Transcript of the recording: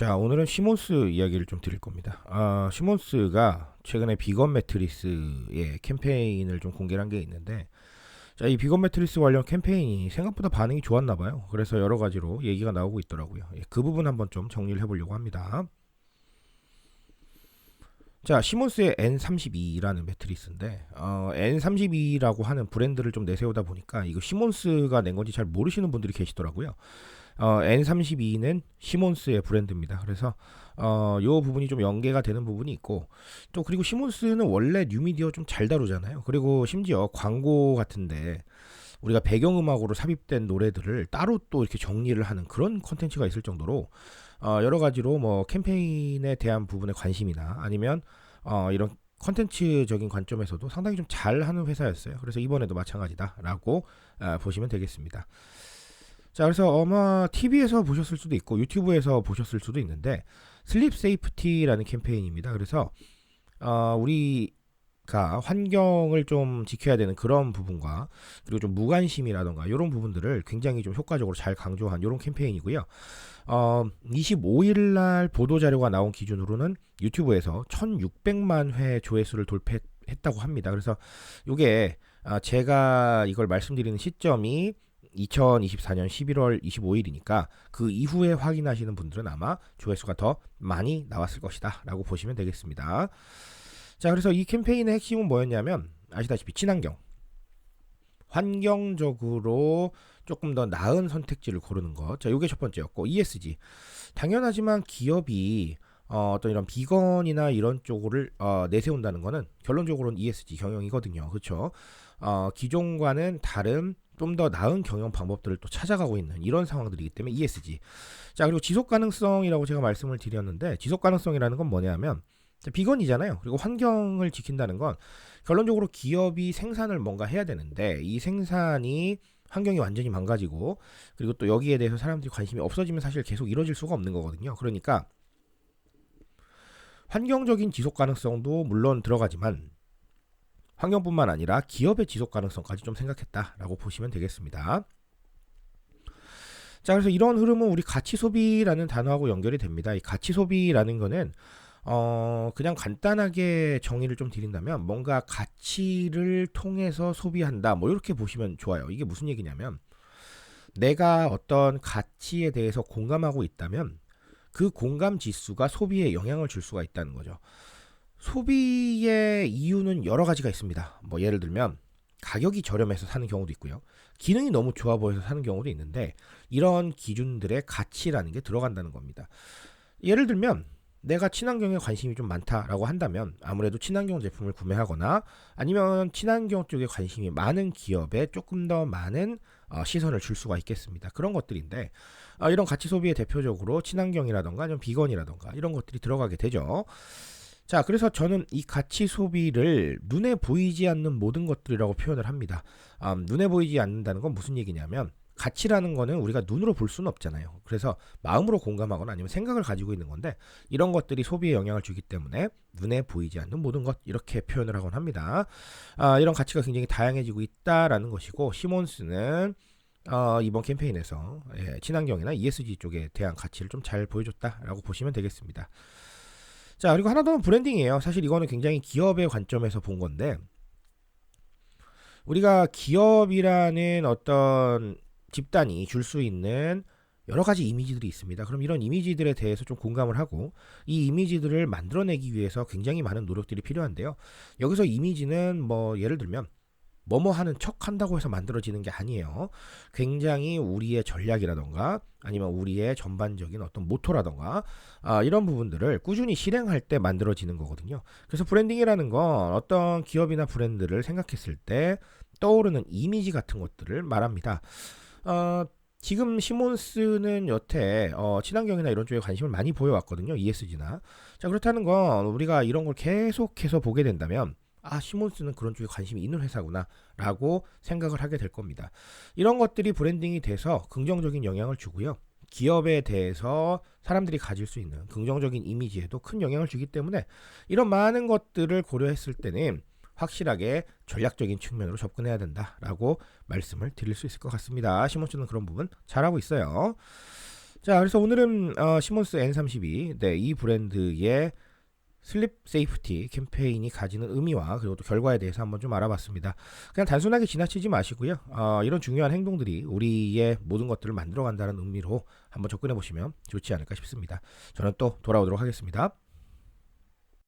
자, 오늘은 시몬스 이야기를 좀 드릴 겁니다. 아, 시몬스가 최근에 비건 매트리스의 캠페인을 좀 공개한 게 있는데, 자, 이 비건 매트리스 관련 캠페인이 생각보다 반응이 좋았나 봐요. 그래서 여러 가지로 얘기가 나오고 있더라고요. 예, 그 부분 한번 좀 정리를 해보려고 합니다. 자, 시몬스의 N32라는 매트리스인데, 어, N32라고 하는 브랜드를 좀 내세우다 보니까 이거 시몬스가 낸 건지 잘 모르시는 분들이 계시더라고요. 어, N32는 시몬스의 브랜드입니다. 그래서 어, 요 부분이 좀 연계가 되는 부분이 있고 또 그리고 시몬스는 원래 뉴미디어 좀 잘 다루잖아요. 그리고 심지어 광고 같은데 우리가 배경음악으로 삽입된 노래들을 따로 또 이렇게 정리를 하는 그런 컨텐츠가 있을 정도로 어, 여러 가지로 뭐 캠페인에 대한 부분에 관심이나 아니면 어, 이런 컨텐츠적인 관점에서도 상당히 좀 잘하는 회사였어요. 그래서 이번에도 마찬가지다라고 아, 보시면 되겠습니다. 자, 그래서 아마 TV에서 보셨을 수도 있고 유튜브에서 보셨을 수도 있는데 슬립 세이프티라는 캠페인입니다. 그래서 어, 우리가 환경을 좀 지켜야 되는 그런 부분과 그리고 좀 무관심이라던가 이런 부분들을 굉장히 좀 효과적으로 잘 강조한 이런 캠페인이고요. 어, 25일 날 보도 자료가 나온 기준으로는 유튜브에서 1,600만 회 조회수를 돌파했다고 합니다. 그래서 이게 아, 제가 이걸 말씀드리는 시점이 2024년 11월 25일이니까 그 이후에 확인하시는 분들은 아마 조회수가 더 많이 나왔을 것이다 라고 보시면 되겠습니다. 자, 그래서 이 캠페인의 핵심은 뭐였냐면 아시다시피 친환경. 환경적으로 조금 더 나은 선택지를 고르는 것. 자, 이게 첫 번째였고 ESG. 당연하지만 기업이 어, 어떤 이런 비건이나 이런 쪽을 어, 내세운다는 거는 결론적으로는 ESG 경영이거든요. 그렇죠? 어, 기존과는 다른 좀 더 나은 경영 방법들을 또 찾아가고 있는 이런 상황들이기 때문에 ESG. 자, 그리고 지속 가능성이라고 제가 말씀을 드렸는데 지속 가능성이라는 건 뭐냐면 비건이잖아요. 그리고 환경을 지킨다는 건 결론적으로 기업이 생산을 뭔가 해야 되는데 이 생산이 환경이 완전히 망가지고 그리고 또 여기에 대해서 사람들이 관심이 없어지면 사실 계속 이뤄질 수가 없는 거거든요. 그러니까 환경적인 지속 가능성도 물론 들어가지만 환경뿐만 아니라 기업의 지속 가능성까지 좀 생각했다라고 보시면 되겠습니다. 자, 그래서 이런 흐름은 우리 가치 소비라는 단어하고 연결이 됩니다. 이 가치 소비라는 거는 어, 그냥 간단하게 정의를 좀 드린다면 뭔가 가치를 통해서 소비한다. 뭐 이렇게 보시면 좋아요. 이게 무슨 얘기냐면 내가 어떤 가치에 대해서 공감하고 있다면 그 공감 지수가 소비에 영향을 줄 수가 있다는 거죠. 소비의 이유는 여러 가지가 있습니다. 뭐 예를 들면 가격이 저렴해서 사는 경우도 있고요. 기능이 너무 좋아 보여서 사는 경우도 있는데 이런 기준들의 가치라는 게 들어간다는 겁니다. 예를 들면 내가 친환경에 관심이 좀 많다라고 한다면 아무래도 친환경 제품을 구매하거나 아니면 친환경 쪽에 관심이 많은 기업에 조금 더 많은 어, 시선을 줄 수가 있겠습니다. 그런 것들인데 어, 이런 가치 소비의 대표적으로 친환경이라던가 아니면 비건이라던가 이런 것들이 들어가게 되죠. 자, 그래서 저는 이 가치 소비를 눈에 보이지 않는 모든 것들이라고 표현을 합니다. 음, 눈에 보이지 않는다는 건 무슨 얘기냐면 가치라는 거는 우리가 눈으로 볼 수는 없잖아요. 그래서 마음으로 공감하거나 아니면 생각을 가지고 있는 건데 이런 것들이 소비에 영향을 주기 때문에 눈에 보이지 않는 모든 것 이렇게 표현을 하곤 합니다. 아, 이런 가치가 굉장히 다양해지고 있다라는 것이고 시몬스는 어, 이번 캠페인에서 예, 친환경이나 ESG 쪽에 대한 가치를 좀 잘 보여줬다라고 보시면 되겠습니다. 자, 그리고 하나 더는 브랜딩이에요. 사실 이거는 굉장히 기업의 관점에서 본 건데, 우리가 기업이라는 어떤 집단이 줄 수 있는 여러 가지 이미지들이 있습니다. 그럼 이런 이미지들에 대해서 좀 공감을 하고 이 이미지들을 만들어내기 위해서 굉장히 많은 노력들이 필요한데요. 여기서 이미지는 뭐 예를 들면 뭐뭐 하는 척 한다고 해서 만들어지는 게 아니에요. 굉장히 우리의 전략이라던가 아니면 우리의 전반적인 어떤 모토라던가 아, 이런 부분들을 꾸준히 실행할 때 만들어지는 거거든요. 그래서 브랜딩이라는 건 어떤 기업이나 브랜드를 생각했을 때 떠오르는 이미지 같은 것들을 말합니다. 어, 지금 시몬스는 여태 어, 친환경이나 이런 쪽에 관심을 많이 보여왔거든요. ESG나. 자 그렇다는 건 우리가 이런 걸 계속해서 보게 된다면 아 시몬스는 그런 쪽에 관심이 있는 회사구나라고 생각을 하게 될 겁니다. 이런 것들이 브랜딩이 돼서 긍정적인 영향을 주고요. 기업에 대해서 사람들이 가질 수 있는 긍정적인 이미지에도 큰 영향을 주기 때문에 이런 많은 것들을 고려했을 때는 확실하게 전략적인 측면으로 접근해야 된다라고 말씀을 드릴 수 있을 것 같습니다. 시몬스는 그런 부분 잘하고 있어요. 자, 그래서 오늘은 어, 시몬스 N32, 네, 이 브랜드의 슬립 세이프티 캠페인이 가지는 의미와 그리고 또 결과에 대해서 한번 좀 알아봤습니다. 그냥 단순하게 지나치지 마시고요. 어, 이런 중요한 행동들이 우리의 모든 것들을 만들어간다는 의미로 한번 접근해 보시면 좋지 않을까 싶습니다. 저는 또 돌아오도록 하겠습니다.